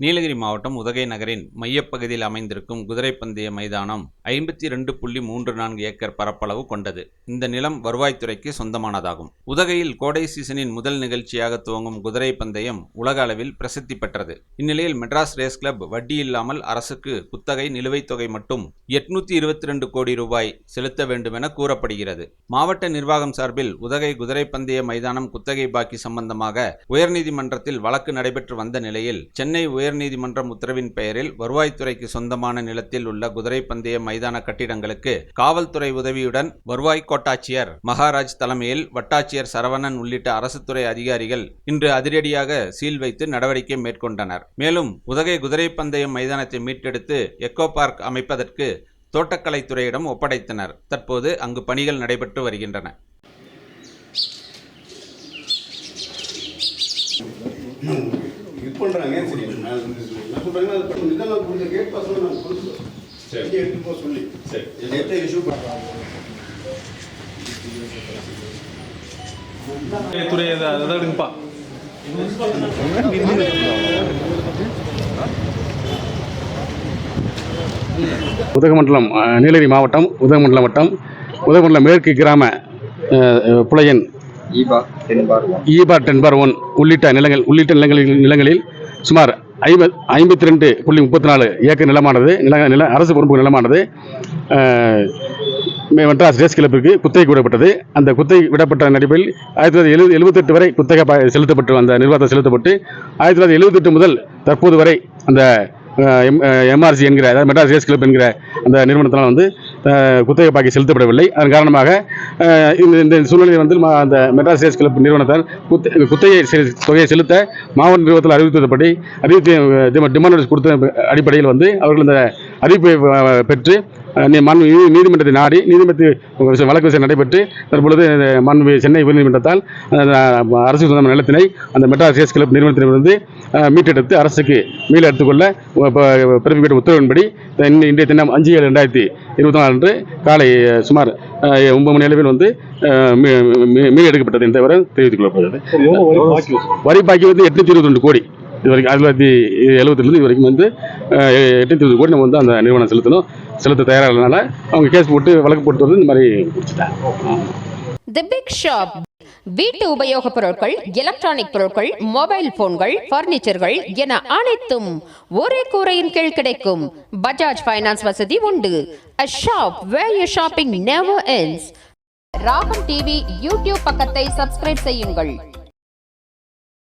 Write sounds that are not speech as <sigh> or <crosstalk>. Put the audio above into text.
நீலகிரி மாவட்டம் உதகை நகரின் மையப்பகுதியில் அமைந்திருக்கும் குதிரை பந்தய மைதானம் ஐம்பத்தி ரெண்டு புள்ளி மூன்று நான்கு ஏக்கர் பரப்பளவு கொண்டது. இந்த நிலம் வருவாய்த்துறைக்கு சொந்தமானதாகும். உதகையில் கோடை சீசனின் முதல் நிகழ்ச்சியாக துவங்கும் குதிரை பந்தயம் உலக அளவில் பிரசித்தி பெற்றது. இந்நிலையில் மெட்ராஸ் ரேஸ் கிளப் வட்டி இல்லாமல் அரசுக்கு குத்தகை நிலுவைத் தொகை மட்டும் எட்நூத்தி இருபத்தி ரெண்டு கோடி ரூபாய் செலுத்த வேண்டும் என கூறப்படுகிறது. மாவட்ட நிர்வாகம் சார்பில் உதகை குதிரை பந்தய மைதானம் குத்தகை பாக்கி சம்பந்தமாக உயர்நீதிமன்றத்தில் வழக்கு நடைபெற்று வந்த நிலையில் சென்னை உயர் உயர்நீதிமன்றம் உத்தரவின் பெயரில் வருவாய்த்துறைக்கு சொந்தமான நிலத்தில் உள்ள குதிரை பந்தய மைதான கட்டிடங்களுக்கு காவல்துறை உதவியுடன் வருவாய் கோட்டாட்சியர் மகாராஜ் தலைமையில் வட்டாட்சியர் சரவணன் உள்ளிட்ட அரசுத்துறை அதிகாரிகள் இன்று அதிரடியாக சீல் வைத்து நடவடிக்கை மேற்கொண்டனர். மேலும் உதகை குதிரை பந்தய மைதானத்தை மீட்டெடுத்து எக்கோ பார்க் அமைப்பதற்கு தோட்டக்கலைத்துறையிடம் ஒப்படைத்தனர். தற்போது அங்கு பணிகள் நடைபெற்று வருகின்றன. you <clears throat> பண்ணுறாங்க சரி நான் என்ன சொல்கிறாங்கன்னா அது பண்ணி. இதெல்லாம் கொடுத்த கேட் பாஸ்லாம் நான் கொடுத்துருவோம் சரி. எடுத்து போக சொல்லி. சரி. நேற்றே இஷ்யூ பண்ணுறாங்க துறை அதை அதை எடுங்கப்பா. உதகமண்டலம் நீலகிரி மாவட்டம் உதகமண்டலம் வட்டம் உதகமண்டலம் மேற்கு கிராம புலையன் ஈபா டென் பார் ஒன் உள்ளிட்ட நிலங்கள் உள்ளிட்ட நிலங்களில் நிலங்களில் சுமார் ஐம்பத் ஐம்பத்தி ரெண்டு புள்ளி முப்பத்தி நாலு ஏக்கர் நிலமானது நில நில அரசு பொறுப்பு நிலமானது. மெட்ராஸ் ரேஸ் கிளப்பிற்கு குத்தகை விடப்பட்டது அந்த குத்தகை விடப்பட்ட நடிப்பில் ஆயிரத்தி தொள்ளாயிரத்தி எழுபது எழுபத்தெட்டு வரை குத்தகை ப- செலுத்தப்பட்டு அந்த நிர்வாகத்தை செலுத்தப்பட்டு ஆயிரத்தி தொள்ளாயிரத்தி எழுபத்தெட்டு முதல் தற்போது வரை அந்த எம் எம்ஆர்சி என்கிற அதாவது மெட்ராஸ் ரேஸ் கிளப் என்கிற அந்த நிறுவனத்தினால் வந்து குத்தகை பாக்கி செலுத்தப்படவில்லை. அதன் காரணமாக இந்த இந்த சூழ்நிலையில் வந்து அந்த மெட்ராஸ் சேல்ஸ் கிளப் நிறுவனத்தால் குத்த குத்தகை தொகையை செலுத்த மாவட்ட நிறுவனத்தில் அறிவித்ததுபடி அறிவித்து டிமாண்ட் நோட்டீஸ் கொடுத்த அடிப்படையில் வந்து அவர்கள் இந்த அறிவிப்பை பெற்று நீ- நீதிமன்றத்தை நாடி நீதிமன்றத்தில் வழக்கு விசாரணை நடைபெற்று தற்பொழுது மனு சென்னை உயர்நீதிமன்றத்தால் அரசு சொந்தமான நிலத்தினை அந்த மெட்ராஸ் ரேஸ் கிளப் நிறுவனத்திலிருந்து மீட்டெடுத்து அரசுக்கு மீள் எடுத்துக்கொள்ள பிறப்பிக்கப்பட்ட உத்தரவின்படி இன்றைய தினம் அஞ்சு ஏழு ரெண்டாயிரத்தி இருபத்தி நாலு அன்று காலை சுமார் ஒன்பது மணி அளவில் வந்து மீ- எடுக்கப்பட்டது என்ற வரை தெரிவித்துக் கொள்ளப்படுகிறது வரி பாக்கி வந்து எட்நூத்தி இருபத்தி ரெண்டு கோடி. இது வரைக்கும் ஆயிரத்தி தொள்ளாயிரத்தி எழுபத்திலிருந்து இது வரைக்கும் வந்து எட்நூத்தி இருபது கோடி நம்ம வந்து அந்த நிறுவனம் செலுத்தணும். செலுத்த தயாராக இல்லைனால அவங்க கேஸ் போட்டு வழக்கு போட்டு வந்து இந்த மாதிரி முடிச்சுட்டாங்க தி பிக் ஷாப் வீட்டு உபயோகப் பொருட்கள் எலக்ட்ரானிக் பொருட்கள் மொபைல் போன்கள் பர்னிச்சர்கள் என அனைத்தும் ஒரே கூரையின் கீழ் கிடைக்கும். பஜாஜ் ஃபைனான்ஸ் வசதி உண்டு. A shop where you shopping never ends Ragam TV YouTube பக்கத்தை சப்ஸ்கிரைப் செய்யுங்கள்.